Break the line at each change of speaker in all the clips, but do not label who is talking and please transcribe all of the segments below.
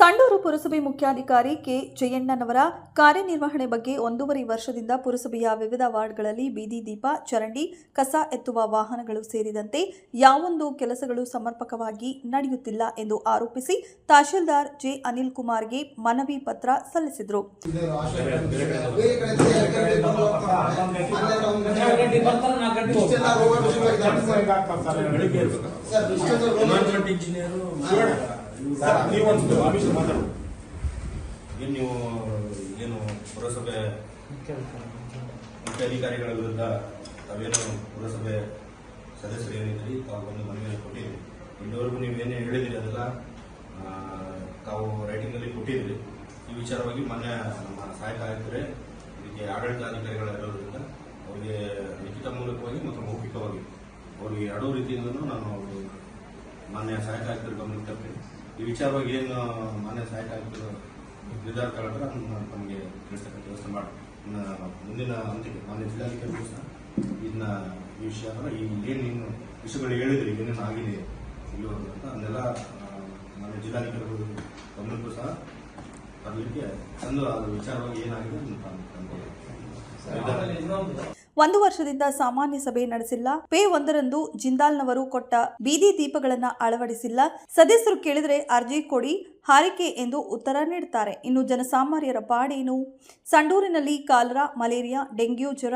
ಸಂಡೂರು ಪುರಸಭೆ ಮುಖ್ಯಾಧಿಕಾರಿ ಕೆ. ಜಯಣ್ಣನವರ ಕಾರ್ಯನಿರ್ವಹಣೆ ಬಗ್ಗೆ ಒಂದೂವರೆ ವರ್ಷದಿಂದ ಪುರಸಭೆಯ ವಿವಿಧ ವಾರ್ಡ್ಗಳಲ್ಲಿ ಬೀದಿ ದೀಪ ಚರಂಡಿ ಕಸ ಎತ್ತುವ ವಾಹನಗಳು ಸೇರಿದಂತೆ ಯಾವೊಂದು ಕೆಲಸಗಳು ಸಮರ್ಪಕವಾಗಿ ನಡೆಯುತ್ತಿಲ್ಲ ಎಂದು ಆರೋಪಿಸಿ ತಹಶೀಲ್ದಾರ್ ಜೆ. ಅನಿಲ್ ಕುಮಾರ್ಗೆ ಮನವಿ ಪತ್ರ ಸಲ್ಲಿಸಿದರು.
ಏನು ನೀವು ಏನು ಪುರಸಭೆ ಮುಖ್ಯ ಅಧಿಕಾರಿಗಳ ವಿರುದ್ಧ ತಾವೇನು ಪುರಸಭೆ ಸದಸ್ಯರು ಏನಿದ್ರಿ ತಾವು ಒಂದು ಮನವಿಯನ್ನು ಕೊಟ್ಟಿದ್ರಿ. ಇಲ್ಲಿವರೆಗೂ ಏನೇ ಹೇಳಿದಿರಿ ಅದೆಲ್ಲ ತಾವು ರೈಟಿಂಗಲ್ಲಿ ಕೊಟ್ಟಿದ್ರಿ. ಈ ವಿಚಾರವಾಗಿ ಮೊನ್ನೆ ನಮ್ಮ ಸಹಾಯಕ ಆಯುಕ್ತರೇ ಇದಕ್ಕೆ ಆಡಳಿತಾಧಿಕಾರಿಗಳ ಇರೋದ್ರಿಂದ ಅವರಿಗೆ ಲಿಖಿತ ಮೂಲಕವಾಗಿ ಮತ್ತು ಮೌಖಿಕವಾಗಿ ಅವರಿಗೆ ಎರಡೂ ರೀತಿಯಿಂದಲೂ ನಾನು ಅವರು ಮಾನ್ಯ ಸಹಾಯಕ ಆಯುಕ್ತರು ಗಮನಕ್ಕೆ ತರ್ತೀನಿ. ಈ ವಿಚಾರವಾಗಿ ಏನು ಮಾನ್ಯ ಸಹಾಯಕ ಆಯುಕ್ತರು ನಿರ್ಧಾರ ತಗೊಂಡ್ರೆ ನಮಗೆ ತಿಳಿಸ್ತಕ್ಕಂಥ ವ್ಯವಸ್ಥೆ ಮಾಡಿ ಮುಂದಿನ ಹಂತಕ್ಕೆ ಮಾನ್ಯ ಜಿಲ್ಲಾಧಿಕಾರಿಗಳು ಸಹ ಇದನ್ನ ಈ ವಿಷಯ ಈ ಏನು ಇನ್ನು ವಿಷಯಗಳು ಹೇಳಿದ್ರಿ ಏನೇನು ಆಗಿದೆ ಇಲ್ಲಿವರೆಗೂ ಅಂತ ಅದನ್ನೆಲ್ಲ ಮಾನ್ಯ ಜಿಲ್ಲಾಧಿಕಾರಿಗಳು ಗಮನಕ್ಕೂ ಸಹ ಅದಕ್ಕೆ ತಂದು ಅದು ವಿಚಾರವಾಗಿ ಏನಾಗಿದೆ ಅಂತ
ಒಂದು ವರ್ಷದಿಂದ ಸಾಮಾನ್ಯ ಸಭೆ ನಡೆಸಿಲ್ಲ. ಪೇ ಒಂದರಂದು ಜಿಂದಾಲ್ನವರು ಕೊಟ್ಟ ಬೀದಿ ದೀಪಗಳನ್ನ ಅಳವಡಿಸಿಲ್ಲ. ಸದಸ್ಯರು ಕೇಳಿದರೆ ಅರ್ಜಿ ಕೊಡಿ, ಹಾರಿಕೆ ಎಂದು ಉತ್ತರ ನೀಡುತ್ತಾರೆ ಇನ್ನು ಜನಸಾಮಾನ್ಯರ ಪಾಡೇನು? ಸಂಡೂರಿನಲ್ಲಿ ಕಾಲರಾ, ಮಲೇರಿಯಾ, ಡೆಂಗ್ಯೂ ಜ್ವರ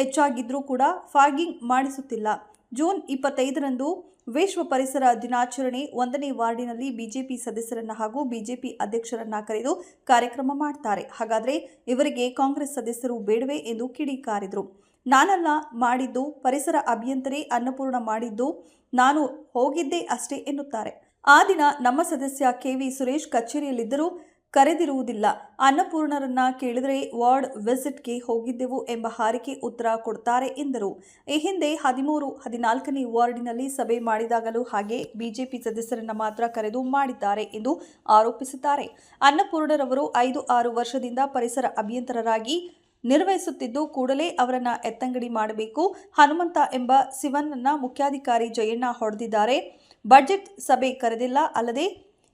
ಹೆಚ್ಚಾಗಿದ್ರೂ ಕೂಡ ಫಾಗಿಂಗ್ ಮಾಡಿಸುತ್ತಿಲ್ಲ. ಜೂನ್ ಇಪ್ಪತ್ತೈದರಂದು ವಿಶ್ವ ಪರಿಸರ ದಿನಾಚರಣೆ ಒಂದನೇ ವಾರ್ಡಿನಲ್ಲಿ ಬಿಜೆಪಿ ಸದಸ್ಯರನ್ನ ಹಾಗೂ ಬಿಜೆಪಿ ಅಧ್ಯಕ್ಷರನ್ನ ಕರೆದು ಕಾರ್ಯಕ್ರಮ ಮಾಡ್ತಾರೆ. ಹಾಗಾದರೆ ಇವರಿಗೆ ಕಾಂಗ್ರೆಸ್ ಸದಸ್ಯರು ಬೇಡವೇ ಎಂದು ಕಿಡಿಕಾರಿದ್ರು. ನಾನಲ್ಲ ಮಾಡಿದ್ದು, ಪರಿಸರ ಅಭಿಯಂತರೇ ಅನ್ನಪೂರ್ಣ ಮಾಡಿದ್ದು, ನಾನು ಹೋಗಿದ್ದೆ ಅಷ್ಟೇ ಎನ್ನುತ್ತಾರೆ. ಆ ದಿನ ನಮ್ಮ ಸದಸ್ಯ ಕೆ ವಿ ಸುರೇಶ್ ಕಚೇರಿಯಲ್ಲಿದ್ದರೂ ಕರೆದಿರುವುದಿಲ್ಲ. ಅನ್ನಪೂರ್ಣರನ್ನ ಕೇಳಿದರೆ ವಾರ್ಡ್ ವಿಸಿಟ್ಗೆ ಹೋಗಿದ್ದೆವು ಎಂಬ ಹಾರಿಕೆ ಉತ್ತರ ಕೊಡ್ತಾರೆ ಎಂದರು. ಈ ಹಿಂದೆ ಹದಿಮೂರು, ಹದಿನಾಲ್ಕನೇ ವಾರ್ಡಿನಲ್ಲಿ ಸಭೆ ಮಾಡಿದಾಗಲೂ ಹಾಗೆ ಬಿಜೆಪಿ ಸದಸ್ಯರನ್ನ ಮಾತ್ರ ಕರೆದು ಮಾಡಿದ್ದಾರೆ ಎಂದು ಆರೋಪಿಸುತ್ತಾರೆ. ಅನ್ನಪೂರ್ಣರವರು ಐದು, ಆರು ವರ್ಷದಿಂದ ಪರಿಸರ ಅಭಿಯಂತರರಾಗಿ ನಿರ್ವಹಿಸುತ್ತಿದ್ದು ಕೂಡಲೇ ಅವರನ್ನ ಎತ್ತಂಗಡಿ ಮಾಡಬೇಕು. ಹನುಮಂತ ಎಂಬ ಶಿವನನ್ನ ಮುಖ್ಯಾಧಿಕಾರಿ ಜಯಣ್ಣ ಹೊಡೆದಿದ್ದಾರೆ. ಬಜೆಟ್ ಸಭೆ ಕರೆದಿಲ್ಲ. ಅಲ್ಲದೆ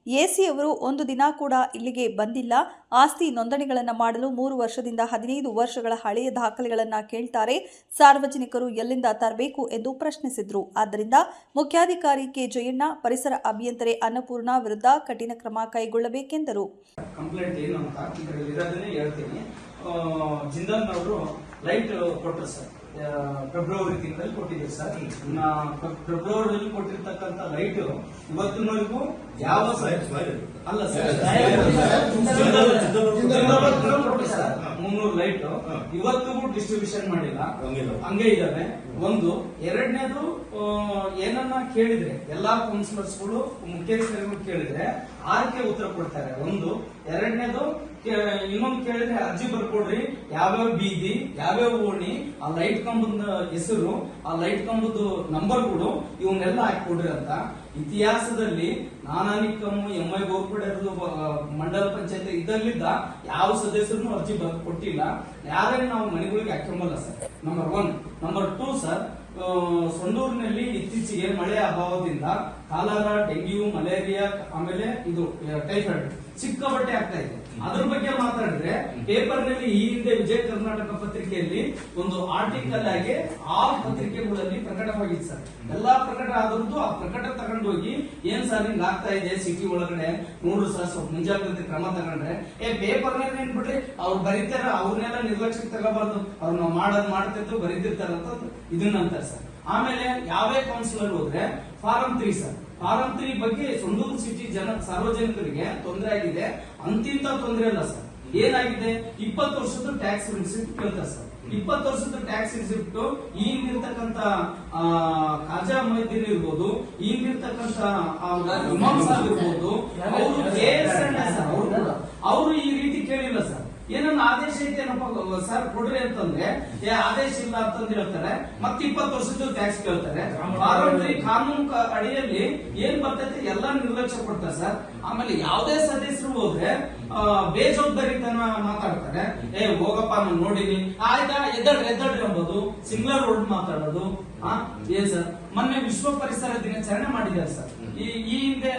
ಎಸಿಯವರು ಒಂದು ದಿನ ಕೂಡ ಇಲ್ಲಿಗೆ ಬಂದಿಲ್ಲ. ಆಸ್ತಿ ನೋಂದಣಿಗಳನ್ನು ಮಾಡಲು ಮೂರು ವರ್ಷದಿಂದ ಹದಿನೈದು ವರ್ಷಗಳ ಹಳೆಯ ದಾಖಲೆಗಳನ್ನು ಕೇಳ್ತಾರೆ. ಸಾರ್ವಜನಿಕರು ಎಲ್ಲಿಂದ ತರಬೇಕು ಎಂದು ಪ್ರಶ್ನಿಸಿದರು. ಆದ್ದರಿಂದ ಮುಖ್ಯಾಧಿಕಾರಿ ಕೆ. ಜಯಣ್ಣ ಪರಿಸರ ಅಭಿಯಂತರೆ ಅನ್ನಪೂರ್ಣ ವಿರುದ್ಧ ಕಠಿಣ ಕ್ರಮ ಕೈಗೊಳ್ಳಬೇಕೆಂದರು.
ಜಿಂದಾಲ್ ಅವರು ಲೈಟ್ ಕೊಟ್ಟರು ಸರ್. ಫೆಬ್ರವರಿ ತಿಂಗಳಲ್ಲಿ ಕೊಟ್ಟಿದ್ದೀವಿ ಸರ್. ಫೆಬ್ರವರಿಯಲ್ಲಿ ಕೊಟ್ಟಿರ್ತಕ್ಕಂಥ ಲೈಟ್ ಇವತ್ತಿನವರೆಗೂ ಯಾವ ಅಲ್ಲ ಸರ್ ಮುನ್ನೂರು ಲೈಟ್. ಇವತ್ತಿಗೂ ಡಿಸ್ಟ್ರಿಬ್ಯೂಷನ್ ಮಾಡಿಲ್ಲ. ಹಂಗೆ ಇದಾವೆ ಒಂದು ಎರಡನೇದು ಏನನ್ನ ಕೇಳಿದ್ರೆ ಎಲ್ಲಾ ಕೌನ್ಸಿಲರ್ಸ್ಗಳು ಮುಖ್ಯಾಧಿಕಾರಿಗಳು ಕೇಳಿದ್ರೆ ಆರ್ಕೆ ಉತ್ತರ ಕೊಡ್ತಾರೆ. ಒಂದು ಎರಡನೇದು ಇನ್ನೊಂದು ಕೇಳಿದ್ರೆ ಅರ್ಜಿ ಬರ್ಕೊಡ್ರಿ. ಯಾವ್ಯಾವ ಬೀದಿ ಯಾವ್ಯಾವ ಓಣಿ ಆ ಲೈಟ್ ಕಂಬದ ಹೆಸರು ಆ ಲೈಟ್ ಕಂಬದ ನಂಬರ್ಗಳು ಇವನ್ನೆಲ್ಲ ಹಾಕೊಡ್ರಿ ಅಂತ. ಇತಿಹಾಸದಲ್ಲಿ ನಾನಾನಿಕಮ್ಮು, ಎಂ ಐ ಗೋರ್ಪಡೆದು ಮಂಡಲ ಪಂಚಾಯತ್ ಇದರಲ್ಲಿದ್ದ ಯಾವ ಸದಸ್ಯರು ಅರ್ಜಿ ಬರ್- ಕೊಟ್ಟಿಲ್ಲ. ಯಾರೇ ನಾವು ಮನೆಗಳಿಗೆ ಹಾಕೊಂಬಲ್ಲ sir. Number one number two sir ಸೊಂಡೂರಿನಲ್ಲಿ ಇತ್ತೀಚೆಗೆ ಮಳೆ ಅಭಾವದಿಂದ ಕಾಲಾರ, ಡೆಂಗ್ಯೂ, ಮಲೇರಿಯಾ, ಆಮೇಲೆ ಇದು ಟೈಫಾಯ್ಡ್ ಸಿಕ್ಕಾಪಟ್ಟೆ ಆಗ್ತಾ ಇದೆ. ಅದ್ರ ಬಗ್ಗೆ ಮಾತಾಡಿದ್ರೆ ಪೇಪರ್ನಲ್ಲಿ ಈ ಹಿಂದೆ ವಿಜಯ ಕರ್ನಾಟಕ ಪತ್ರಿಕೆಯಲ್ಲಿ ಒಂದು ಆರ್ಟಿಕಲ್ ಆಗಿ ಆ ಪತ್ರಿಕೆಗಳಲ್ಲಿ ಪ್ರಕಟವಾಗಿತ್ತು ಸರ್. ಎಲ್ಲಾ ಪ್ರಕಟ ಆದ್ರದ್ದು ಆ ಪ್ರಕಟ ತಗೊಂಡೋಗಿ ಏನ್ ಸರ್ ಹಿಂಗ್ ಆಗ್ತಾ ಇದೆ ಸಿಟಿ ಒಳಗಡೆ? ನೋಡ್ರಿ ಸರ್, ಸ್ವಲ್ಪ ಮುಂಜಾಗ್ರತೆ ಕ್ರಮ ತಗೊಂಡ್ರೆ. ಏ ಪೇಪರ್ನಲ್ಲಿ ಏನ್ಬಿಟ್ರಿ ಅವ್ರು ಬರೀತಾರ, ಅವ್ರನ್ನೆಲ್ಲ ನಿರ್ಲಕ್ಷ್ಯಕ್ಕೆ ತಗೋಬಾರ್ದು. ಅವ್ರು ನಾವು ಮಾಡೋದ್ ಮಾಡ್ತಿದ್ದು ಬರೀತಿರ್ತಾರಂತ ಇದನ್ನ ಅಂತಾರೆ ಸರ್. ಆಮೇಲೆ ಯಾವೇ ಕೌನ್ಸಿಲರ್ ಹೋದ್ರೆ form three sir form three ಬಗ್ಗೆ ಸುಂದೂರು ಸಿಟಿ ಜನ ಸಾರ್ವಜನಿಕರಿಗೆ ತೊಂದರೆ ಆಗಿದೆ. ಅಂತಿಂತ ತೊಂದರೆ ಇಲ್ಲ ಸರ್ ಏನಾಗಿದೆ? ಇಪ್ಪತ್ತು ವರ್ಷದ ಟ್ಯಾಕ್ಸ್ ರಿಸಿಪ್ಟ್ ಕೇಳ್ತಾರೆ ಸರ್ ಇಪ್ಪತ್ತು ವರ್ಷದ ಟ್ಯಾಕ್ಸ್ ರಿಸಿಪ್ಟ್ ಈಗಿರ್ತಕ್ಕಂತ ಖಾಜಾ ಮೊಹಿದ್ದೀನ್ ಇರ್ಬೋದು ಈಗಿರ್ತಕ್ಕಂತ ಇಮಾಮ್ ಸಾಬ್ ಇರ್ಬೋದು ಅವರು ಅವರು ಅವರು ಈ ರೀತಿ ಕೇಳಿಲ್ಲ ಸರ್ ಏನನ್ನ ಆದೇಶ ಐತೇನಪ್ಪ ಸರ್, ಕೊಡ್ರಿ ಅಂತಂದ್ರೆ, ಏ, ಆದೇಶ ಇಲ್ಲ ಅಂತಂದ್ ಹೇಳ್ತಾರೆ. ಮತ್ತೆ ಇಪ್ಪತ್ತು ವರ್ಷದ ಟ್ಯಾಕ್ಸ್ ಕೇಳ್ತಾರೆ. ಪಾರ್ವತಿ ಕಾನೂನು ಅಡಿಯಲ್ಲಿ ಏನ್ ಬರ್ತೈತೆ ಎಲ್ಲ ನಿರ್ಲಕ್ಷ್ಯ ಕೊಡ್ತಾರೆ ಸರ್. ಆಮೇಲೆ ಯಾವುದೇ ಸದಸ್ಯರು ಹೋದ್ರೆ ಬೇಜವಾಬ್ದಾರಿತನ ಮಾತಾಡ್ತಾರೆ. ಏ, ಹೋಗಪ್ಪ, ನಾನು ನೋಡಿನಿ. ಆಯ್ತಾ? ಎದ್ದಡ್ರಿ ಎದ್ದಡ್ರಿ ಎಂಬುದು ಸಿಂಗ್ಲರ್ ರೋಡ್ ಮಾತಾಡೋದು. ಹಾ ಏನ್ ಸರ್? ಮೊನ್ನೆ ವಿಶ್ವ ಪರಿಸರ ದಿನಾಚರಣೆ ಮಾಡಿದ್ದಾರೆ ಸರ್. ಈ ಈ ಹಿಂದೆ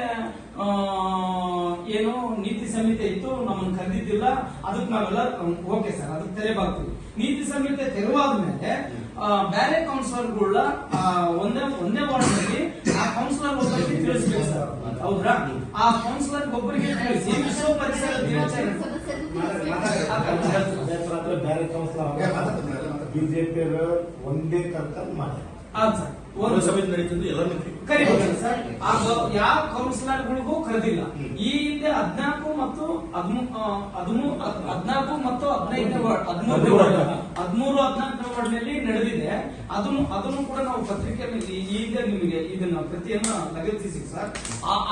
ಏನು ನೀತಿ ಸಂಹಿತೆ ಇತ್ತು ನಮ್ಮನ್ನು ಕರೆದಿದ್ದಿಲ್ಲ ಅದಕ್ಕೆ ನಾವೆಲ್ಲ ಓಕೆ ಸರ್ ಅದಕ್ಕೆ ತೆರೆಬಾಗ್ತೀವಿ ನೀತಿ ಸಂಹಿತೆ ತೆರವಾದ್ಮೇಲೆ ಆ, ಬೇರೆ ಕೌನ್ಸಿಲರ್ಗಳ ಒಂದೇ ಒಂದೇ ವಾರ್ಡ್ನಲ್ಲಿ ಆ ಕೌನ್ಸಿಲರ್ ಒಬ್ಬರಿಗೆ ತಿಳಿಸ್ಬೇಕು ಸರ್ ಹೌದ್ರಾ? ಆ ಕೌನ್ಸಿಲರ್ ಒಬ್ಬರಿಗೆ ತಿಳಿಸಿ ವಿಶ್ವ ಪರಿಸರ ದಿನಾಚರಣೆ.
ಬೇರೆ ಬಿಜೆಪಿ ಒಂದೇ ಕರ್ತ ಮಾಡಿ
ಹೌದು ಸರ್ ಒಂದು
ಸಮಿತಿ ನಡೀತಿದ್ದು ಎಲ್ಲರನ್ನೂ ಕರಿ
ಕರಿಬೋದು ಸರ್? ಆ ಯಾವ ಕೌನ್ಸಿಲರ್ಗಳಿಗೂ ಕರೆದಿಲ್ಲ. ಈ ಹಿಂದೆ ಹದಿನಾಲ್ಕು ಮತ್ತು ಹದ್ನಾಲ್ಕು ಮತ್ತು ಹದಿನೈದನೇ ವಾರ್ಡ್ ಹದಿಮೂರು ವಾರ್ಡ್ ಹದಿಮೂರು ಹದಿನಾಲ್ಕನೇ ವಾರ್ಡ್ನಲ್ಲಿ ನಡೆದಿದೆ. ಅದನ್ನು ಅದನ್ನು ಕೂಡ ನಾವು ಪತ್ರಿಕೆ ಈ- ಈಗ ನಿಮಗೆ ಇದನ್ನ ಪ್ರತಿಯನ್ನ ಲಗತ್ತಿಸಿ ಸರ್.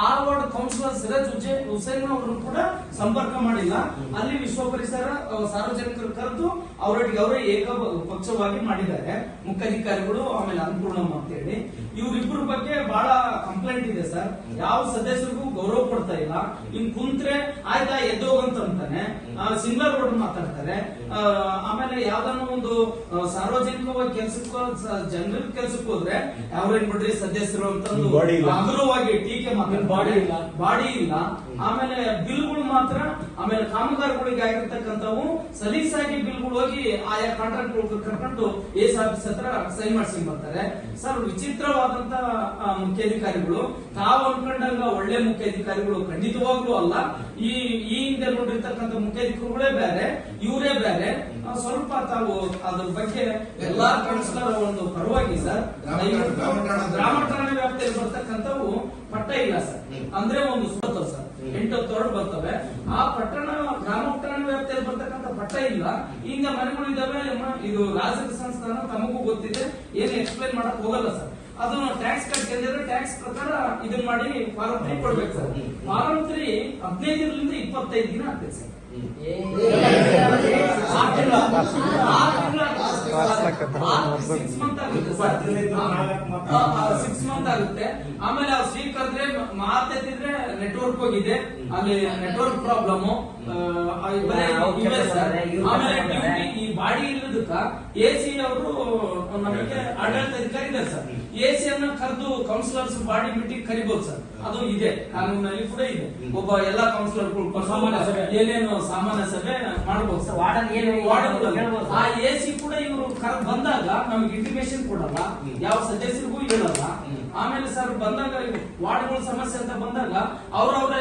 ಆ ವಾರ್ಡ್ ಕೌನ್ಸಿಲರ್ ಸಿರಾಜ್ ಹುಸೇನ್ ಹುಸೇನ್ ಅವರನ್ನು ಕೂಡ ಸಂಪರ್ಕ ಮಾಡಿಲ್ಲ. ಅಲ್ಲಿ ವಿಶ್ವ ಪರಿಸರ ಸಾರ್ವಜನಿಕರು ಕರೆದು ಅವರೊಟ್ಟಿಗೆ ಅವರೇ ಏಕ ಪಕ್ಷವಾಗಿ ಮಾಡಿದ್ದಾರೆ. ಮುಖ್ಯಾಧಿಕಾರಿಗಳು ಆಮೇಲೆ ಅನ್ನಪೂರ್ಣಮ್ಮ ಅಂತ ಹೇಳಿ ಇವರಿಬ್ಬರ ಬಗ್ಗೆ ಬಹಳ ಕಂಪ್ಲೇಂಟ್ ಇದೆ ಸರ್. ಯಾವ ಸದಸ್ಯರಿಗೂ ಗೌರವ ಕೊಡ್ತಾ ಇಲ್ಲ. ಇನ್ ಕುಂತ್ರೆ ಆಯ್ತಾ ಎದ್ದೋಗಂತ ಅಂತಾನೆ ಸಿಂಗಲ್ ರೋಡ್ ಮಾತಾಡ್ತಾರೆ. ಆಮೇಲೆ ಯಾವ್ದನ್ನ ಒಂದು ಸಾರ್ವಜನಿಕವಾಗಿ ಕೆಲ್ಸಕ್ಕೆ ಜನರ ಕೆಲ್ಸಕ್ಕೆ ಹೋದ್ರೆ ಯಾವ್ರೇನ್ ಬಿಡ್ರಿ ಸದಸ್ಯರು ಅಂತಂದು
ಅಗ್ರವಾಗಿ.
ಹಗುರವಾಗಿ ಟೀಕೆ ಮಾತ್ರ
ಬಾಡಿ ಇಲ್ಲ.
ಬಾಡಿ ಇಲ್ಲ. ಆಮೇಲೆ ಬಿಲ್ಗಳು ಮಾತ್ರ ಆಮೇಲೆ ಕಾಮಗಾರಿಗಳಿಗೆ ಆಗಿರ್ತಕ್ಕಂಥವು ಸಲೀಸಾಗಿ ಬಿಲ್ಗಳು ಹೋಗಿ ಆಯಾ ಕಾಂಟ್ರಾಕ್ಟ್ ಕರ್ಕೊಂಡು ಎಸ್ ಆಫೀಸ್ ಹತ್ರ ಸೈನ್ ಮಾಡ್ಸಿಂಗ್ ಬರ್ತಾರೆ. ಸರ್ ವಿಚಿತ್ರವಾದಂತ ಮುಖ್ಯಾಧಿಕಾರಿಗಳು ತಾವು ಅನ್ಕೊಂಡಂಗ ಒಳ್ಳೆ ಮುಖ್ಯಾಧಿಕಾರಿಗಳು ಖಂಡಿತವಾಗ್ಲೂ ಅಲ್ಲ. ಈ ಈ ಹಿಂದೆ ನೋಡಿರ್ತಕ್ಕಂಥ ಮುಖ್ಯಾಧಿಕಾರಿಗಳೇ ಬೇರೆ ಇವರೇ ಬೇರೆ. ಆ, ಸ್ವಲ್ಪ ತಾವು ಅದ್ರ ಬಗ್ಗೆ ಎಲ್ಲಾ ಕೌನ್ಸಿಲರ್ ಒಂದು ಪರವಾಗಿ ಸರ್
ಗ್ರಾಮ- ಠಾಣೆ-
ವ್ಯಾಪ್ತಿಯಲ್ಲಿ ಬರ್ತಕ್ಕಂಥವು ಪಟ್ಟ ಇಲ್ಲ ಸರ್. ಅಂದ್ರೆ ಒಂದು ಸುತ್ತವ್ ಸರ್. ಎಂಟು ತೊರಡು ಬರ್ತವೆ. ಆ ಪಟ್ಟಣ ಗ್ರಾಮ ಠಾಣೆ ವ್ಯಾಪ್ತಿಯಲ್ಲಿ ಬರ್ತಕ್ಕಂಥ ಪಟ್ಟ ಇಲ್ಲ. ಈಗ ಮನೆಗಳು ಇದಾವೆ ಇದು ರಾಜಕೀಯ ಸಂಸ್ಥಾನ ತಮಗೂ ಗೊತ್ತಿದೆ. ಏನು ಎಕ್ಸ್ಪ್ಲೈನ್ ಮಾಡಕ್ ಹೋಗಲ್ಲ ಸರ್. ಅದನ್ನ ಟ್ಯಾಕ್ಸ್ ಕಟ್ಟಿದ್ರೆ ಟ್ಯಾಕ್ಸ್ ಪ್ರಕಾರ ಇದನ್ನ ಮಾಡಿ ಫಾರಂ ತ್ರೀ ಕೊಡ್ಬೇಕು ಸರ್. ಫಾರಂ ತ್ರೀ ಹದಿನೈದರಿಂದ ಇಪ್ಪತ್ತೈದು ದಿನ ಆಗ್ತದೆ ಸರ್. ಸಿಕ್ಸ್ ಮಂತ್ ಆಗುತ್ತೆ. ಸರ್. ಸಿಕ್ಸ್ ಮಂತ್ ಆಗುತ್ತೆ. ಆಮೇಲೆ ಅವ್ರು ಸ್ವೀಕರಿದ್ರೆ ಮಾತಾಡ್ತಿದ್ರೆ ನೆಟ್ವರ್ಕ್ ಹೋಗಿದೆ. ಅಲ್ಲಿ ನೆಟ್ವರ್ಕ್ ಪ್ರಾಬ್ಲಮ್ ಆಮೇಲೆ ಈ ಬಾಡಿ ಇಲ್ಲದಕ್ಕ ಎ ಸಿ ಅವರು ನಮಗೆ ಆಡಳಿತಾಧಿಕಾರಿ ಇದ್ದಾರೆ ಸರ್. ಎ ಸಿ ಅನ್ನ ಕರೆದು ಕೌನ್ಸಿಲರ್ಸ್ ಬಾಡಿ ಮೀಟಿಂಗ್ ಕರಿಬಹುದು ಸರ್. ಅದು ಇದೆ. ಕಾನೂನಿನಲ್ಲಿ ಕೂಡ ಇದೆ. ಒಬ್ಬ ಎಲ್ಲಾ ಕೌನ್ಸಿಲರ್ ಸಾಮಾನ್ಯ ಸಭೆ. ಏನೇನು ಸಾಮಾನ್ಯ ಸಭೆ ಮಾಡಬಹುದು ಸರ್. ಆ ಎಸಿ ಸಿ ಕೂಡ ಇವರು ಕರೆದು ಬಂದಾಗ ನಮ್ಗೆ ಇಂಟಿಮೇಶನ್ ಕೊಡಲ್ಲ. ಯಾವ ಸದಸ್ಯರಿಗೂ ಹೇಳಲ್ಲ. ಆಮೇಲೆ ಸರ್ ಬಂದಾಗ ವಾರ್ಡ್ಗಳ ಸಮಸ್ಯೆ ಅಂತ ಬಂದಾಗ ಅವ್ರವ್ರ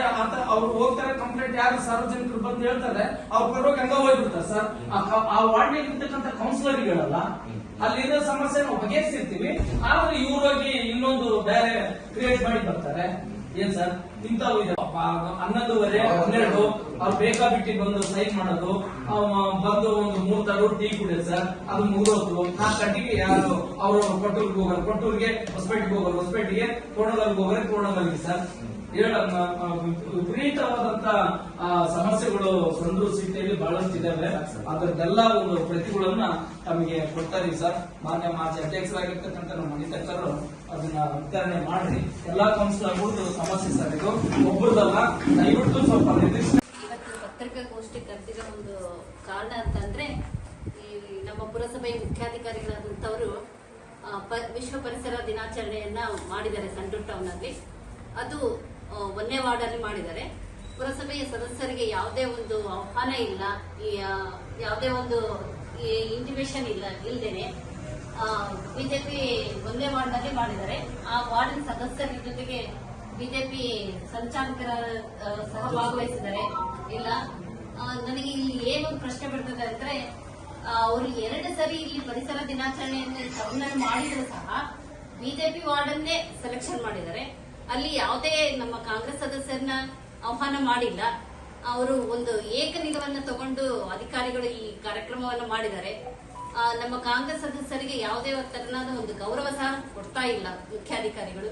ಅವ್ರು ಹೋಗ್ತಾರೆ ಕಂಪ್ಲೇಂಟ್ ಯಾರು ಸಾರ್ವಜನಿಕರು ಬಂದು ಹೇಳ್ತಾರೆ. ಅವ್ರ ಪರವಾಗಿ ಹಂಗ ಹೋಗ್ಬಿಡ್ತಾರೆ ಸರ್. ಆ ವಾರ್ಡ್ ಇರ್ತಕ್ಕಂಥ ಕೌನ್ಸಿಲರ್ ಹೇಳಲ್ಲ. ಅಲ್ಲಿರೋ ಸಮಸ್ಯೆ ನಾವು ಬಗೆಹರಿಸಿರ್ತೀವಿ ಆದ್ರೆ ಇವ್ರೋಗಿ ಇನ್ನೊಂದು ಬೇರೆ ಕ್ರಿಯೇಟ್ ಮಾಡಿ ಬರ್ತಾರೆ. ಏನ್ ಸರ್? ಇಂಥವು ಇದೆ. ಹನ್ನೊಂದುವರೆ, ಹನ್ನೆರಡು, ಅವ್ರು ಬೇಕಾಬಿಟ್ಟಿ ಬಂದು ಸೈನ್ ಮಾಡೋದು ಬಂದು ಒಂದು ಮೂರ್ ತರ ಟೀ ಕುಡಿಯೋದು ಸರ್, ಅದು ಮುಗಿದೋದು ನಾಲ್ಕು ಗಂಟೆಗೆ ಯಾರು ಅವರು ಕೊಟ್ಟೂರ್ಗೆ ಹೋಗೋರು? ಕೊಟ್ಟೂರ್ಗೆ ಹೊಸಪೇಟೆಗೆ ಹೋಗೋರು? ಹೊಸಪೇಟೆಗೆ ಕೋಣಗಲ್ಗೆ ಹೋಗೋರೆ? ಕೋಣಗಲ್ಗೆ ಸರ್. ಹೇಳ ವಿಪರೀತವಾದಂತ ಸಮಸ್ಯೆಗಳು ಸಂದ್ರ ಸಿಟಿಯಲ್ಲಿ ಬಹಳಷ್ಟು ಇದಾವೆ ಅದರದ್ದೆಲ್ಲ ಒಂದು ಪ್ರತಿಗಳನ್ನ ತಮಗೆ ಕೊಡ್ತಾರೆ ಸರ್. ಮಾನ್ಯ ಮಾಜಿ ಅಧ್ಯಕ್ಷರಾಗಿರ್ತಕ್ಕಂಥ ನಮ್ಮ ಮಣಿತಕ್ಕರು ಅದನ್ನ ವಿತರಣೆ ಮಾಡ್ರಿ. ಎಲ್ಲಾ ಕೌನ್ಸಿಲರ್ಗಳು ಸಮಸ್ಯೆ ಸರ್ ಇದು. ಒಬ್ಬರದಲ್ಲ ದಯವಿಟ್ಟು ಸ್ವಲ್ಪ ನಿರ್ದಿಷ್ಟ
ಪತ್ರಿಕಾಗೋಷ್ಠಿ ಕರೆದಿರೋ ಒಂದು ಕಾರಣ ಅಂತಂದ್ರೆ, ಈ ನಮ್ಮ ಪುರಸಭೆಯ ಮುಖ್ಯಾಧಿಕಾರಿಗಳಾದಂಥವರು ವಿಶ್ವ ಪರಿಸರ ದಿನಾಚರಣೆಯನ್ನ ಮಾಡಿದ್ದಾರೆ ಸಂಡೂರ್ ಟೌನ್ ಅಲ್ಲಿ ಅದು ವಾರ್ಡಲ್ಲಿ ವಾರ್ಡ್ ಅಲ್ಲಿ ಮಾಡಿದ್ದಾರೆ. ಪುರಸಭೆಯ ಸದಸ್ಯರಿಗೆ ಯಾವುದೇ ಒಂದು ಆಹ್ವಾನ ಇಲ್ಲ, ಈ ಯಾವುದೇ ಒಂದು ಇಂಟಿಮೇಷನ್ ಇಲ್ಲ, ಇಲ್ದೇನೆ. ಬಿಜೆಪಿ ಒಂದೇ ವಾರ್ಡ್ನಲ್ಲಿ ಮಾಡಿದ್ದಾರೆ. ಆ ವಾರ್ಡಿನ ಸದಸ್ಯರ ಜೊತೆಗೆ ಬಿಜೆಪಿ ಸಂಚಾಲಕರ ಸಹ ಭಾಗವಹಿಸಿದ್ದಾರೆ. ಇಲ್ಲ ನನಗೆ ಇಲ್ಲಿ ಏನು ಪ್ರಶ್ನೆ ಬರ್ತದೆ ಅಂದ್ರೆ ಅವರು ಎರಡು ಸರಿ ಇಲ್ಲಿ ಪರಿಸರ ದಿನಾಚರಣೆಯನ್ನು ಟೌನಲ್ಲಿ ಮಾಡಿದ್ರು ಸಹ ಬಿಜೆಪಿ ವಾರ್ಡನ್ನೇ ಸೆಲೆಕ್ಷನ್ ಮಾಡಿದ್ದಾರೆ. ಅಲ್ಲಿ ಯಾವುದೇ ನಮ್ಮ ಕಾಂಗ್ರೆಸ್ ಸದಸ್ಯರನ್ನ ಆಹ್ವಾನ ಮಾಡಿಲ್ಲ. ಅವರು ಒಂದು ಏಕ ನಿಲುವನ್ನ ತಗೊಂಡು ಅಧಿಕಾರಿಗಳು ಈ ಕಾರ್ಯಕ್ರಮವನ್ನು ಮಾಡಿದ್ದಾರೆ. ನಮ್ಮ ಕಾಂಗ್ರೆಸ್ ಸದಸ್ಯರಿಗೆ ಯಾವುದೇ ತರನಾದ ಒಂದು ಗೌರವ ಸಹ ಕೊಡ್ತಾ ಇಲ್ಲ ಮುಖ್ಯಾಧಿಕಾರಿಗಳು.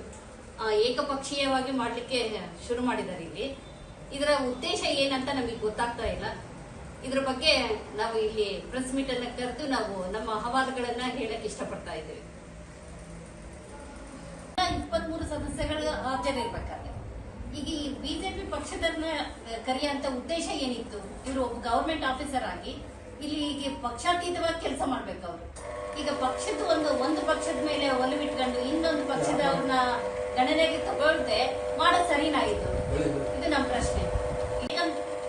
ಏಕಪಕ್ಷೀಯವಾಗಿ ಮಾಡಲಿಕ್ಕೆ ಶುರು ಮಾಡಿದ್ದಾರೆ ಇಲ್ಲಿ. ಇದರ ಉದ್ದೇಶ ಏನಂತ ನಮಗೆ ಗೊತ್ತಾಗ್ತಾ ಇಲ್ಲ. ಇದ್ರ ಬಗ್ಗೆ ನಾವು ಇಲ್ಲಿ ಪ್ರೆಸ್ ಮೀಟ್ ಅನ್ನ ಕರೆದು ನಾವು ನಮ್ಮ ಅಹವಾಲುಗಳನ್ನ ಹೇಳಕ್ ಇಷ್ಟಪಡ್ತಾ ಇದ್ದೇವೆ. ಇಪ್ಪತ್ಮೂರು ಸದಸ್ಯಗಳು ಹಾಜರಿರ್ಬೇಕಾದ್ರೆ ಈಗ ಈ ಬಿಜೆಪಿ ಪಕ್ಷದನ್ನ ಕರೆಯುವಂತ ಉದ್ದೇಶ ಏನಿತ್ತು? ಇವರು ಒಬ್ಬ ಗವರ್ಮೆಂಟ್ ಆಫೀಸರ್ ಆಗಿ ಇಲ್ಲಿ ಈಗ ಪಕ್ಷಾತೀತವಾಗಿ ಕೆಲಸ ಮಾಡ್ಬೇಕು ಅವರು. ಈಗ ಪಕ್ಷದ ಒಂದು ಒಂದು ಪಕ್ಷದ ಮೇಲೆ ಒಲವಿಟ್ಕೊಂಡು ಇನ್ನೊಂದು ಪಕ್ಷದ ಅವ್ರನ್ನ ಗಣನೆಗೆ ತಗೊಳ್ದೆ ಮಾಡೋ ಸರಿನಾ ಇದು ಇದು ನಮ್ಮ ಪ್ರಶ್ನೆ.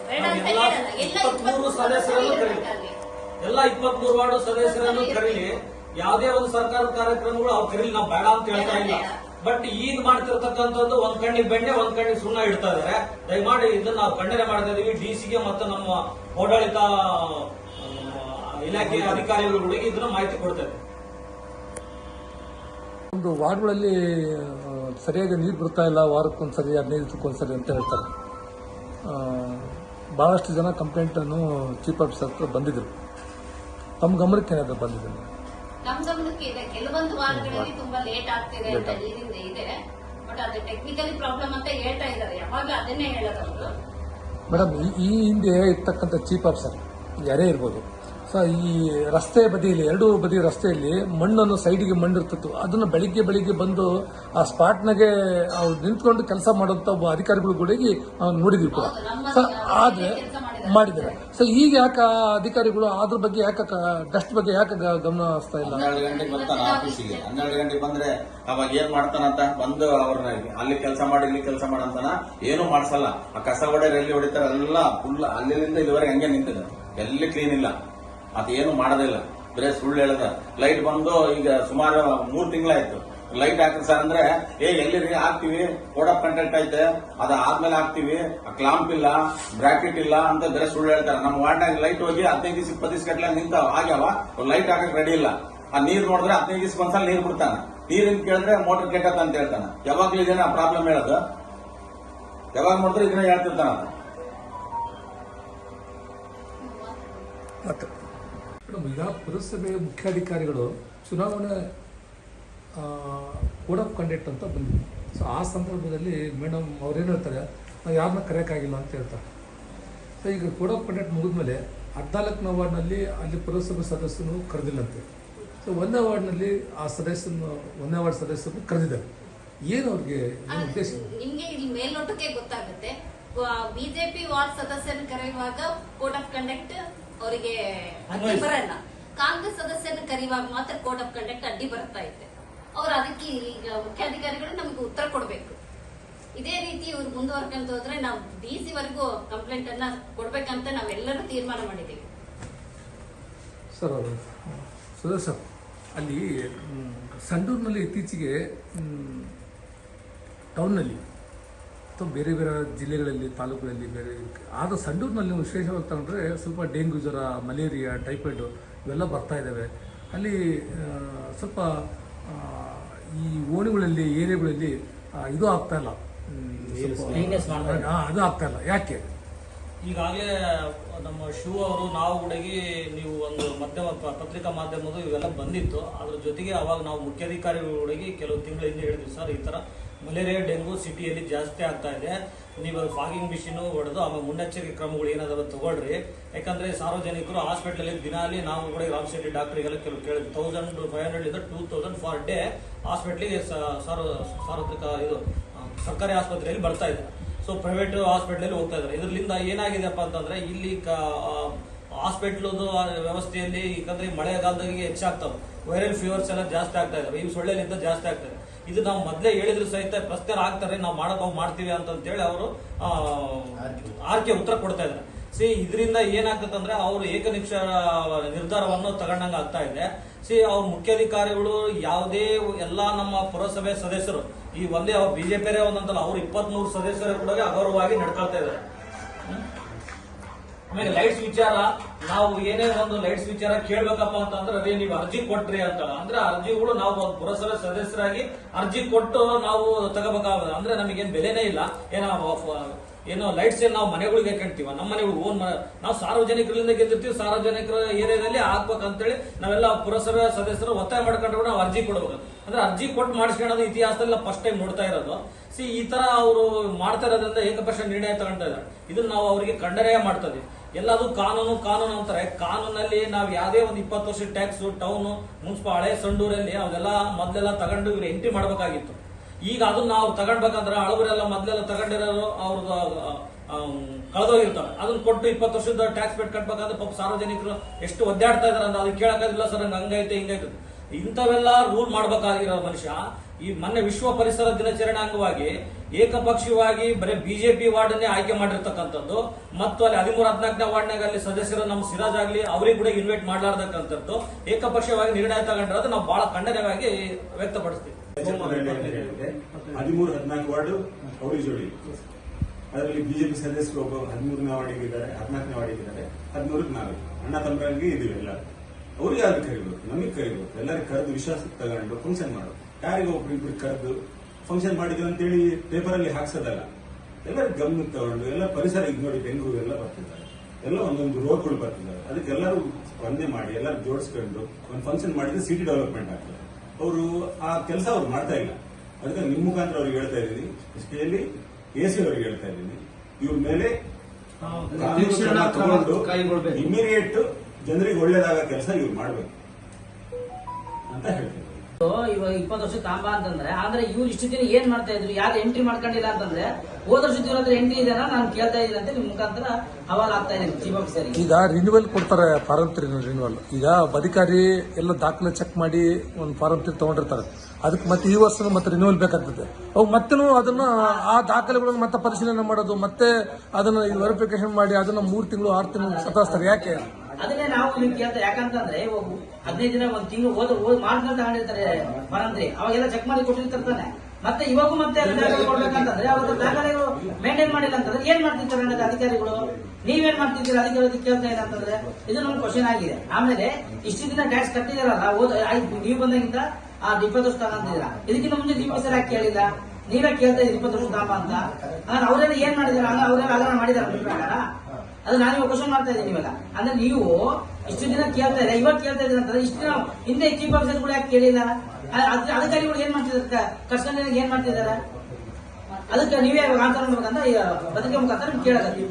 ಬೇಡ ಅಂತ
ಎಲ್ಲ
ಹೇಳಲ್ಲ. ಎಲ್ಲ
ಇಪ್ಪತ್ಮೂರು. ಎಲ್ಲ ಇಪ್ಪತ್ಮೂರು ಸದಸ್ಯರನ್ನು ಕರೀಲಿ. ಯಾವುದೇ ಒಂದು ಸರ್ಕಾರದ ಕಾರ್ಯಕ್ರಮಗಳು ಅವ್ರು ಕರೀಲಿ. ನಾವು ಬೇಡ ಅಂತ ಹೇಳ್ತಾ ಇಲ್ಲ. ಬಟ್ ಈಗ ಮಾಡ್ತಿರ್ತಕ್ಕಂಥದ್ದು ಒಂದ್ ಕಣ್ಣಿಗೆ ಬೆಣ್ಣೆ, ಒಂದ್ ಕಣ್ಣಿಗೆ ಸುಣ್ಣ ಇಡ್ತಾ ಇದಾರೆ ದಯಮಾಡಿ ಇದನ್ನ ನಾವು ಖಂಡನೆ ಮಾಡ್ತಾ ಇದೀವಿ. ಡಿ ಸಿಗೆ ಮತ್ತು ನಮ್ಮ ಓಡಾಳಿತ ಇಲಾಖೆ ಅಧಿಕಾರಿಗಳಿಗೆ ಇದನ್ನ ಮಾಹಿತಿ ಕೊಡ್ತೇವೆ
ಒಂದು ವಾರ್ಡ್ಗಳಲ್ಲಿ ಸರಿಯಾಗಿ ನೀರು ಬರ್ತಾ ಇಲ್ಲ? ವಾರಕ್ಕೊಂದ್ಸರಿ ಹದಿನೈದು ದಿವಸಕ್ಕೊಂದ್ಸರಿ ಅಂತ ಹೇಳ್ತಾರೆ. ಭಾಳಷ್ಟು ಜನ ಕಂಪ್ಲೇಂಟನ್ನು ಚೀಫ್ ಆಫೀಸರ್ ಹತ್ರ ಬಂದಿದ್ರು. ತಮ್ಮ ಗಮನಕ್ಕೆ ಏನಾದರೂ ಬಂದಿದೆ
ನಮ್ ಗಮನಕ್ಕೆ ಇದೆ. ಕೆಲವೊಂದು ವಾರ್ಡ್ಗಳಲ್ಲಿ ತುಂಬಾ ಲೇಟ್ ಆಗ್ತಿದೆ ಅಂತ ನೀರಿಂದ ಇದೆ. ಬಟ್ ಅದು ಟೆಕ್ನಿಕಲಿ ಪ್ರಾಬ್ಲಮ್ ಅಂತ ಹೇಳ್ತಾ ಇದ್ದಾರೆ. ಯಾವಾಗ ಅದನ್ನೇ ಹೇಳೋದು ಅವರು.
ಮೇಡಮ್ ಈ- ಹಿಂದೆ ಇರ್ತಕ್ಕಂಥ ಚೀಫ್ ಆಫೀಸರ್ ಯಾರೇ ಇರ್ಬೋದು. ಸೊ ಈ ರಸ್ತೆ ಬದಿಯಲ್ಲಿ ಎರಡೂ ಬದಿ ರಸ್ತೆಯಲ್ಲಿ ಮಣ್ಣನ್ನು ಸೈಡಿಗೆ ಮಣ್ಣು ಇರ್ತಿತ್ತು ಅದನ್ನು ಬೆಳಿಗ್ಗೆ ಬೆಳಿಗ್ಗೆ ಬಂದು ಆ ಸ್ಪಾಟ್ನಾಗೆ ಅವ್ರು ನಿಂತ್ಕೊಂಡು ಕೆಲಸ ಮಾಡುವಂತ ಒಬ್ಬ ಅಧಿಕಾರಿಗಳು ಕೂಡ ನೋಡಿದ್ವಿ ಕೂಡ. ಸೊ ಆದ್ರೆ
ಮಾಡಿದ್ದಾರೆ.
ಸೊ ಈಗ ಯಾಕೆ ಅಧಿಕಾರಿಗಳು ಅದ್ರ ಬಗ್ಗೆ ಯಾಕೆ ಡಸ್ಟ್ ಬಗ್ಗೆ ಯಾಕೆ ಗಮನ ಹರಿಸ್ತಾ ಇಲ್ಲ?
ಹನ್ನೆರಡು ಗಂಟೆಗೆ ಬರ್ತಾನೆ ಆಫೀಸಿಗೆ. ಹನ್ನೆರಡು ಗಂಟೆಗೆ ಬಂದ್ರೆ ಅವಾಗ ಏನ್ ಮಾಡ್ತಾನಂತ ಬಂದು ಅವ್ರನ್ನ ಅಲ್ಲಿ ಕೆಲಸ ಮಾಡಿ, ಇಲ್ಲಿ ಕೆಲಸ ಮಾಡಂತಾನ ಏನು ಮಾಡ್ಸಲ್ಲ. ಆ ಕಸ ಹೊಡೆಯರು ಎಲ್ಲಿ ಹೊಡಿತಾರ ಎಲ್ಲ ಫುಲ್ ಅಲ್ಲಿಂದ ಇಲ್ಲಿವರೆಗೆ ಹಂಗೆ ನಿಂತಿದೆ ಎಲ್ಲಿ ಕ್ಲೀನ್ ಇಲ್ಲ. ಅದೇನು ಮಾಡೋದಿಲ್ಲ ಬರೇ ಸುಳ್ಳು ಹೇಳದ. ಲೈಟ್ ಬಂದು ಈಗ ಸುಮಾರು ಮೂರ್ ತಿಂಗಳಾಯ್ತು. ಲೈಟ್ ಹಾಕ್ರಿ ಸರ್ ಅಂದ್ರೆ, ಏ ಎಲ್ಲಿ ಹಾಕ್ತಿವಿ. ಕೋಡ್ ಆಫ್ ಕಂಟೆಂಟ್ ಐತೆ. ಅದ ಆದ್ಮೇಲೆ ಹಾಕ್ತಿವಿ. ಕ್ಲಾಂಪ್ ಇಲ್ಲ ಬ್ರಾಕೆಟ್ ಇಲ್ಲ ಅಂತ ಬೇರೆ ಸುಳ್ಳು ಹೇಳ್ತಾರೆ. ನಮ್ಮ ವಾರ್ಡ್ನಾಗ ಲೈಟ್ ಹೋಗಿ ಹದಿನೈದು ದಿವಸ ಇಪ್ಪತ್ತು ದಿವಸ ಗಟ್ಲೆ ನಿಂತಾವ ಆಗ್ಯಾವ. ಲೈಟ್ ಹಾಕಕ್ ರೆಡಿ ಇಲ್ಲ. ಆ ನೀರ್ ನೋಡಿದ್ರೆ ಹದಿನೈದು ದಿವಸ ಒಂದ್ಸಲ ನೀರ್ ಬಿಡ್ತಾನ. ನೀರಿನ ಕೇಳಿದ್ರೆ ಮೋಟರ್ ಕೆಟ್ಟತ್ತ ಅಂತ ಹೇಳ್ತಾನ. ಯಾವಾಗ್ಲೂ ಇದೇನ ಪ್ರಾಬ್ಲಮ್ ಹೇಳೋದು? ಯಾವಾಗ ನೋಡಿದ್ರೆ ಇದನ್ನ ಹೇಳ್ತಿರ್ತಾನ
ಈಗ ಪುರಸಭೆ ಮುಖ್ಯಾಧಿಕಾರಿಗಳು ಚುನಾವಣೆ ಕೋಡ್ ಆಫ್ ಕಂಡಕ್ಟ್ ಅಂತ ಬಂದಿದೆ ಸೊ ಆ ಸಂದರ್ಭದಲ್ಲಿ ಮೇಡಮ್ ಅವ್ರೇನು ಹೇಳ್ತಾರೆ ನಾವು ಯಾರನ್ನ ಕರೆಯೋಕ್ಕಾಗಿಲ್ಲ ಅಂತ ಹೇಳ್ತಾರೆ. ಸೊ ಈಗ ಕೋಡ್ ಆಫ್ ಕಂಡಕ್ಟ್ ಮುಗಿದ್ಮೇಲೆ ಹದಿನಾಲ್ಕನೇ ವಾರ್ಡ್ನಲ್ಲಿ ಅಲ್ಲಿ ಪುರಸಭೆ ಸದಸ್ಯನು ಕರೆದಿಲ್ಲಂತೆ. ಸೊ ಒಂದನೇ ವಾರ್ಡ್ನಲ್ಲಿ ಆ ಸದಸ್ಯನ ಒಂದನೇ ವಾರ್ಡ್ ಸದಸ್ಯರು ಕರೆದಿದ್ದಾರೆ. ಏನು ಅವ್ರಿಗೆ ಏನು ಉದ್ದೇಶ?
ನಿಮಗೆ ಇಲ್ಲಿ ಮೇಲ್ನೋಟಕ್ಕೆ ಗೊತ್ತಾಗುತ್ತೆ. ಬಿಜೆಪಿ ವಾರ್ಡ್ ಸದಸ್ಯರನ್ನು ಕರೆಯುವಾಗ ಕೋಡ್ ಆಫ್ ಕಂಡಕ್ಟ್ ಅವರಿಗೆ ಅಡ್ಡಿ ಬರಲ್ಲ. ಕಾಂಗ್ರೆಸ್ ಸದಸ್ಯರನ್ನು ಕರೆಯುವಾಗ ಮಾತ್ರ ಕೋಡ್ ಆಫ್ ಕಂಡಕ್ಟ್ ಅಡ್ಡಿ ಬರ್ತಾ ಇದೆ ಅವ್ರು ಅದಕ್ಕೆ ಈಗ ಮುಖ್ಯಾಧಿಕಾರಿಗಳು ನಮ್ಗೆ ಉತ್ತರ ಕೊಡ್ಬೇಕು. ಇದೇ ರೀತಿ ಇವ್ರು ಮುಂದುವರ್ಕೊಂತ ಹೋದ್ರೆ ನಾವು ಡಿ ಸಿ ವರೆಗೂ ಕಂಪ್ಲೇಂಟ್ ಅನ್ನ ಕೊಡ್ಬೇಕಂತ ನಾವೆಲ್ಲರೂ ತೀರ್ಮಾನ ಮಾಡಿದ್ದೀವಿ.
ಸರ್ ಸದಸ್ಯ ಅಲ್ಲಿ ಸಂಡೂರಿನಲ್ಲಿ ಇತ್ತೀಚೆಗೆ ಟೌನ್ನಲ್ಲಿ ಅಥವಾ ಬೇರೆ ಬೇರೆ ಜಿಲ್ಲೆಗಳಲ್ಲಿ ತಾಲೂಕುಗಳಲ್ಲಿ ಬೇರೆ ಆದ ಸಂಡೂರಿನಲ್ಲಿ ನೀವು ವಿಶೇಷವಾಗಿ ತಗೊಂಡ್ರೆ ಸ್ವಲ್ಪ ಡೆಂಗ್ಯೂ ಜ್ವರ ಮಲೇರಿಯಾ ಟೈಫಾಯ್ಡು ಇವೆಲ್ಲ ಬರ್ತಾ ಇದ್ದಾವೆ ಅಲ್ಲಿ ಸ್ವಲ್ಪ ಈ ಓಣಿಗಳಲ್ಲಿ ಏರಿಯಾಗಳಲ್ಲಿ ಇದು ಆಗ್ತಾ ಇಲ್ಲ. ಅದು ಆಗ್ತಾ ಇಲ್ಲ. ಯಾಕೆ?
ಈಗಾಗಲೇ ನಮ್ಮ ಶಿವ ಅವರು ನಾವು ಹುಡುಗಿ ನೀವು ಒಂದು ಮಾಧ್ಯಮ ಪತ್ರಿಕಾ ಮಾಧ್ಯಮದ ಇವೆಲ್ಲ ಬಂದಿತ್ತು. ಅದ್ರ ಜೊತೆಗೆ ಅವಾಗ ನಾವು ಮುಖ್ಯಾಧಿಕಾರಿಗಳಿಗೆ ಕೆಲವು ತಿಂಗಳ ಹಿಂದೆ ಹೇಳಿದ್ವಿ ಸರ್ ಈ ತರ ಮಲೇರಿಯಾ, ಡೆಂಗು ಸಿಟಿಯಲ್ಲಿ ಜಾಸ್ತಿ ಆಗ್ತಾ ಇದೆ. ನೀವು ಫಾಗಿಂಗ್ ಮಿಷಿನ್ ಹೊಡೆದು ಆಮೇಲೆ ಮುನ್ನೆಚ್ಚರಿಕೆ ಕ್ರಮಗಳು ಏನಾದರೂ ತಗೊಳ್ರಿ. ಯಾಕಂದ್ರೆ ಸಾರ್ವಜನಿಕರು ಹಾಸ್ಪಿಟಲ್ ದಿನಾಲಿ ನಾವು ಕೂಡ ರಾಮ್ ಶೆಟ್ಟಿ ಡಾಕ್ಟ್ರಿಗೆಲ್ಲ ಕೆಲವು ಕೇಳಿ ತೌಸಂಡ್ ಫೈವ್ ಹಂಡ್ರೆಡ್ ಇಂದ ಟೂ ತೌಸಂಡ್ ಫಾರ್ ಡೇ ಹಾಸ್ಪಿಟ್ಲಿಗೆ ಸಾರ್ವತ್ರಿಕ ಇದು ಸರ್ಕಾರಿ ಆಸ್ಪತ್ರೆಯಲ್ಲಿ ಬರ್ತಾ ಇದೆ ಸೊ ಪ್ರೈವೇಟ್ ಹಾಸ್ಪಿಟ್ಲಲ್ಲಿ ಹೋಗ್ತಾ ಇದ್ದಾರೆ ಇದರಿಂದ ಏನಾಗಿದೆಪ್ಪ ಅಂತಂದ್ರೆ ಇಲ್ಲಿ ಹಾಸ್ಪಿಟ್ಲದು ವ್ಯವಸ್ಥೆಯಲ್ಲಿ ಯಾಕಂದ್ರೆ ಮಳೆಗಾಲದಾಗೆ ಹೆಚ್ಚಾಗ್ತವೆ. ವೈರಲ್ ಫೀವರ್ಸ್ ಎಲ್ಲ ಜಾಸ್ತಿ ಆಗ್ತಾ ಇದಾವೆ. ಈ ಸೊಳ್ಳೆಲಿಂದ ಜಾಸ್ತಿ ಆಗ್ತದೆ ಇದು ನಾವು ಮೊದಲೇ ಹೇಳಿದ್ರು ಸಹಿತ ಪ್ರಶ್ನೆ ಆಗ್ತಾರೆ, ನಾವು ಮಾಡೋದು ನಾವು ಮಾಡ್ತೀವಿ ಅಂತಂತೇಳಿ ಅವರು ಆರ್ಕೆ ಉತ್ತರ ಕೊಡ್ತಾ ಇದ್ದಾರೆ ಸಿ, ಇದರಿಂದ ಏನಾಗ್ತದಂದ್ರೆ ಅವರು ಏಕನಿಕ್ಷ ನಿರ್ಧಾರವನ್ನು ತಗೊಂಡಂಗ ಆಗ್ತಾ ಇದೆ ಸಿ, ಅವ್ರ ಮುಖ್ಯಾಧಿಕಾರಿಗಳು ಯಾವುದೇ ಎಲ್ಲಾ ನಮ್ಮ ಪುರಸಭೆ ಸದಸ್ಯರು, ಈ ಒಂದೇ ಬಿಜೆಪಿಯರೇ ಒಂದಂತಲ್ಲ ಅವ್ರು ಇಪ್ಪತ್ಮೂರು ಸದಸ್ಯರು ಕೂಡ ಅಗೌರವವಾಗಿ ನಡ್ಕೊಳ್ತಾ ಇದ್ದಾರೆ? ಆಮೇಲೆ ಲೈಟ್ಸ್ ವಿಚಾರ, ನಾವು ಏನೇ ಒಂದು ಲೈಟ್ಸ್ ವಿಚಾರ ಕೇಳ್ಬೇಕಪ್ಪ ಅಂತಂದ್ರೆ, ಅದೇ ನೀವು ಅರ್ಜಿ ಕೊಟ್ರಿ ಅಂತ. ಅಂದ್ರೆ ಅರ್ಜಿಗಳು ನಾವು ಒಂದು ಪುರಸಭೆ ಸದಸ್ಯರಾಗಿ ಅರ್ಜಿ ಕೊಟ್ಟು ನಾವು ತಗೋಬೇಕಾಗ ಅಂದ್ರೆ ನಮಗೇನು ಬೆಲೆನೇ ಇಲ್ಲ. ಏನೋ ಏನೋ ಲೈಟ್ಸ್ ಏನ್ ನಾವು ಮನೆಗಳಿಗೆ ಕಣ್ತೀವ ನಮ್ಮ ಮನೆಗಳು ಓನ್ ನಾವು ಸಾರ್ವಜನಿಕರಿಂದ ಗೆದ್ದಿರ್ತೀವಿ. ಸಾರ್ವಜನಿಕರ ಏರಿಯಾದಲ್ಲಿ ಹಾಕ್ಬೇಕಂತೇಳಿ ನಾವೆಲ್ಲ ಪುರಸಭೆ ಸದಸ್ಯರು ಒತ್ತಾಯ ಮಾಡ್ಕೊಂಡು ಕೂಡ ನಾವು ಅರ್ಜಿ ಕೊಡ್ಬೇಕು. ಅಂದ್ರೆ ಅರ್ಜಿ ಕೊಟ್ಟು ಮಾಡಿಸ್ಕೊಳ್ಳೋದು ಇತಿಹಾಸದಲ್ಲಿ ಫಸ್ಟ್ ಟೈಮ್ ನೋಡ್ತಾ ಇರೋದು. ಸಿ ಈ ತರ ಅವರು ಮಾಡ್ತಾ ಇರೋದ್ರಿಂದ ಏಕಪಕ್ಷ ನಿರ್ಣಯ ತಗೊಂಡಿದ್ದಾರೆ ಇದನ್ನ ನಾವು ಅವರಿಗೆ ಖಂಡನೆ ಮಾಡ್ತದೆ ಎಲ್ಲದು ಕಾನೂನು ಕಾನೂನು ಅಂತಾರೆ. ಕಾನೂನಲ್ಲಿ ನಾವು ಯಾವುದೇ ಒಂದು ಇಪ್ಪತ್ತು ವರ್ಷ ಟ್ಯಾಕ್ಸ್, ಟೌನ್, ಮುನ್ಸಿಪಲ್, ಹಳೆ ಸಂಡೂರಲ್ಲಿ ಅವೆಲ್ಲ ಮೊದಲೆಲ್ಲ ತಗೊಂಡು ಇವ್ರು ಎಂಟ್ರಿ ಮಾಡಬೇಕಾಗಿತ್ತು. ಈಗ ಅದನ್ನ ನಾವು ತಗೊಂಡ್ಬೇಕಂದ್ರೆ ಹಳಬರೆಲ್ಲ ಮೊದಲೆಲ್ಲ ತಗೊಂಡಿರೋರು ಅವ್ರದ್ದು ಕಳೆದೋಗಿರ್ತಾರೆ. ಅದನ್ನ ಕೊಟ್ಟು ಇಪ್ಪತ್ತು ವರ್ಷದ ಟ್ಯಾಕ್ಸ್ ಪೇಟ್ ಕಟ್ಬೇಕಾದ್ರೆ ಪಾಪ ಸಾರ್ವಜನಿಕರು ಎಷ್ಟು ಒದ್ದಾಡ್ತಾ ಇದಾರೆ ಅಂತ ಅದು ಕೇಳಕ್ಕಾಗಿಲ್ಲ ಸರ್ ಹಂಗ ಹಂಗೈತೆ, ಹಿಂಗೈತೆ ಇಂಥವೆಲ್ಲ ರೂಲ್ ಮಾಡಬೇಕಾಗಿರೋ ಮನುಷ್ಯ ಈ ಮೊನ್ನೆ ವಿಶ್ವ ಪರಿಸರ ದಿನಾಚರಣೆ ಅಂಗವಾಗಿ ಏಕಪಕ್ಷೀಯವಾಗಿ ಬರೀ ಬಿಜೆಪಿ ವಾರ್ಡನ್ನೇ ಆಯ್ಕೆ ಮಾಡಿರ್ತಕ್ಕಂಥದ್ದು, ಮತ್ತು ಅಲ್ಲಿ ಹದಿಮೂರು ಹದಿನಾಲ್ಕನೇ ವಾರ್ಡ್ನಾಗ ಅಲ್ಲಿ ಸದಸ್ಯರು ನಮ್ಮ ಸಿರಾಜ್ ಆಗಲಿ ಅವ್ರಿಗೆ ಕೂಡ ಇನ್ವೈಟ್ ಮಾಡಲಾರ್ದಕ್ಕಂಥದ್ದು, ಏಕಪಕ್ಷೀಯವಾಗಿ ನಿರ್ಣಯ ತಗೊಂಡಿರೋದು ನಾವು ಬಹಳ ಖಂಡನೆಯಾಗಿ ವ್ಯಕ್ತಪಡಿಸ್ತೀವಿ.
ಹದಿಮೂರು ಹದಿನಾಲ್ಕು ವಾರ್ಡ್ ಅವರಿಗೆ ಜೋಡಿ. ಅದರಲ್ಲಿ ಬಿಜೆಪಿ ಸದಸ್ಯರು ಒಬ್ಬ ಹದಿಮೂರನೇ ವಾರ್ಡಿಗಿದ್ದಾರೆ ಹದಿನಾಲ್ಕನೇ ವಾರ್ಡಿಗೆ ಇದ್ದಾರೆ, ಹದಿಮೂರಕ್ಕೆ ನಾಲ್ಕು. ಅಣ್ಣ ತಮ್ಮಗಳಿಗೆ ಇದೀವಿ ಎಲ್ಲ. ಅವ್ರಿಗೆ ಯಾರು ಕರಿಬೇಕು ನಮಗೆ ಕರಿಬೇಕು ಎಲ್ಲರಿಗೂ ಕರೆದು ವಿಶ್ವಾಸ ತಗೊಂಡು ಫಂಕ್ಷನ್ ಮಾಡೋದು. ಯಾರಿಗೂ ಒಬ್ರು ಇಬ್ರು ಕರೆದು ಫಂಕ್ಷನ್ ಮಾಡಿದ್ವಿ ಅಂತೇಳಿ ಪೇಪರಲ್ಲಿ ಹಾಕ್ಸೋದಲ್ಲ. ಎಲ್ಲರೂ ಗಮನಕ್ಕೆ ತಗೊಂಡು ಎಲ್ಲ ಪರಿಸರ ಇದು ನೋಡಿ ಬೆಂಗಳೂರು ಎಲ್ಲ ಬರ್ತಿದ್ದಾರೆ. ಎಲ್ಲ ಒಂದೊಂದು ರೋಡ್ಗಳು ಬರ್ತಿದ್ದಾರೆ ಅದಕ್ಕೆಲ್ಲರೂ ಸ್ಪಂದನೆ ಮಾಡಿ ಎಲ್ಲರೂ ಜೋಡಿಸ್ಕೊಂಡು ಒಂದು ಫಂಕ್ಷನ್ ಮಾಡಿದ್ರೆ ಸಿಟಿ ಡೆವಲಪ್ಮೆಂಟ್ ಆಗ್ತದೆ. ಅವರು ಆ ಕೆಲಸ ಅವ್ರು ಮಾಡ್ತಾ ಇಲ್ಲ. ಅದಕ್ಕೆ ನಿಮ್ಮ ಮುಖಾಂತರ ಅವ್ರಿಗೆ ಹೇಳ್ತಾ ಇದ್ದೀನಿ. ಎಸ್ಪೆಷಲಿ ಎ ಸಿ ಅವ್ರಿಗೆ ಹೇಳ್ತಾ ಇದ್ದೀನಿ. ಇವ್ರ ಮೇಲೆ ತಗೊಂಡು ಇಮಿಡಿಯೇಟ್ ಜನರಿಗೆ ಒಳ್ಳೇದಾಗ ಕೆಲಸ ಇವ್ರು ಮಾಡ್ಬೇಕು ಅಂತ ಹೇಳ್ತೀನಿ.
ಇವಾಗ ಇಪ್ಪತ್ತು ವರ್ಷ ತಾಂಬ ಅಂತಂದ್ರೆ ಆದ್ರೆ ಇವ್ರು ಇಷ್ಟು ದಿನ ಏನ್ ಮಾಡ್ತಾ ಇದ್ರು ಯಾರು ಎಂಟ್ರಿ ಮಾಡ್ಕೊಂಡಿಲ್ಲ ಅಂತಂದ್ರೆ ಹೋದ ವರ್ಷದ ಇವ್ರ ಹತ್ರ ಎಂಟ್ರಿ ಇದೆ ನಾನು ಕೇಳ್ತಾ ಇದ್ದೀನಿ ಅಂತ ನಿಮ್ ಮುಖಾಂತರ ಹವಾಲ್ ಆಗ್ತಾ ಇದೆ ಸರಿ
ಈಗ ರಿನ್ಯೂವಲ್ ಕೊಡ್ತಾರೆ ಫಾರಂ ತ್ರೀ ರಿನ್ಯೂವಲ್ ಈಗ ಅಧಿಕಾರಿ ಎಲ್ಲ ದಾಖಲೆ ಚೆಕ್ ಮಾಡಿ ಒಂದು ಫಾರಂ ತ್ರೀ ತಗೊಂಡಿರ್ತಾರೆ. ಅದಕ್ಕೆ ಮತ್ತೆ ಈ ವರ್ಷ ಮತ್ತೆ ರಿನ್ಯೂವಲ್ ಬೇಕಾಗ್ತದೆ. ಅವು ಮತ್ತೆ ಅದನ್ನ ಆ ದಾಖಲೆಗಳನ್ನು ಮತ್ತೆ ಪರಿಶೀಲನೆ ಮಾಡೋದು ಮತ್ತೆ ಅದನ್ನ ವೆರಿಫಿಕೇಶನ್ ಮಾಡಿ ಅದನ್ನ ಮೂರು ತಿಂಗಳು ಆರು ತಿಂಗಳು ಸತಾಯಿಸ್ತಾರೆ. ಯಾಕೆ?
ಅದನ್ನೇ ನಾವು ನಿಮ್ಗೆ ಕೇಳ್ತಾ ಯಾಕಂತಂದ್ರೆ ಇವಾಗ ಹದಿನೈದು ದಿನ ಒಂದ್ ತಿಂಗಳು ಹೋದ್ರೆ ಹೋದ್ ಮಾಡ್ಕೊಂಡು ತಗೊಂಡಿರ್ತಾರೆ ಮನಂತ್ರಿ ಅವಾಗೆಲ್ಲ ಚೆಕ್ ಮಾಡಿ ಕೊಟ್ಟಿರ್ತಾನೆ ಮತ್ತೆ ಇವಾಗೂ ಮತ್ತೆ ಕೊಡ್ಬೇಕಂತಂದ್ರೆ ಅವ್ರ ದಾಖಲೆಗಳು ಮೇಂಟೈನ್ ಮಾಡಿಲ್ಲ ಅಂತಂದ್ರೆ ಏನ್ ಮಾಡ್ತಿರ್ತಾರೆ ಅನ್ನೋದು ಅಧಿಕಾರಿಗಳು? ನೀವೇನ್ ಮಾಡ್ತಿದ್ದೀರಾ? ಅಧಿಕಾರಿ ಕೇಳ್ತಾ ಇಲ್ಲ ಅಂತಂದ್ರೆ, ಇದು ನಮ್ಗೆ ಕ್ವಶನ್ ಆಗಿದೆ. ಆಮೇಲೆ ಇಷ್ಟು ದಿನ ಟ್ಯಾಕ್ಸ್ ಕಟ್ಟಿದಾರಲ್ಲ ನೀವು ಬಂದಾಗಿಂದ, ಆ ಇಪ್ಪತ್ತು ವರ್ಷ ತಗೊಂಡಿದ್ದೀರಾ ಇದಕ್ಕಿಂತ ಮುಂಚೆ ನೀವು ಸರ್ ಯಾಕೆ ಕೇಳಿಲ್ಲ? ನೀವೇ ಕೇಳ್ತಾ ಇದ್ದೀರಿ ಇಪ್ಪತ್ತು ವರ್ಷ ಅಂತ? ಅವ್ರೇನು ಏನ್ ಮಾಡಿದಾರ? ಅವ್ರೇನು ಹಗರಣ ಮಾಡಿದಾರ ಪ್ರಕಾರ ಅದು ನಾನು ಇವಾಗ ಕ್ವಶನ್ ಮಾಡ್ತಾ ಇದ್ದೀನಿ ಇವಾಗ. ಅಂದ್ರೆ ನೀವು ಇಷ್ಟು ದಿನ ಕೇಳ್ತಾ ಇಲ್ಲ ಇವಾಗ ಕೇಳ್ತಾ ಇದ್ದೀರ ಅಂತಂದ್ರೆ ಇಷ್ಟು ದಿನ ಹಿಂದೆ ಚೀಫ್ ಆಫೀಸರ್ಗಳು ಯಾಕೆ ಕೇಳಿಲ್ಲ? ಅಧಿಕಾರಿಗಳು ಏನ್ ಮಾಡ್ತಿದ್ದಾರೆ ಕರ್ಸ್ಕೊಂಡು ಏನ್ ಮಾಡ್ತಿದ್ದಾರೆ ಅದಕ್ಕೆ ನೀವೇ ಆನ್ಸರ್ ಮಾಡ್ಬೇಕಂತ ಪತ್ರಿಕೆ ಮುಖಾಂತರ ಕೇಳೋದು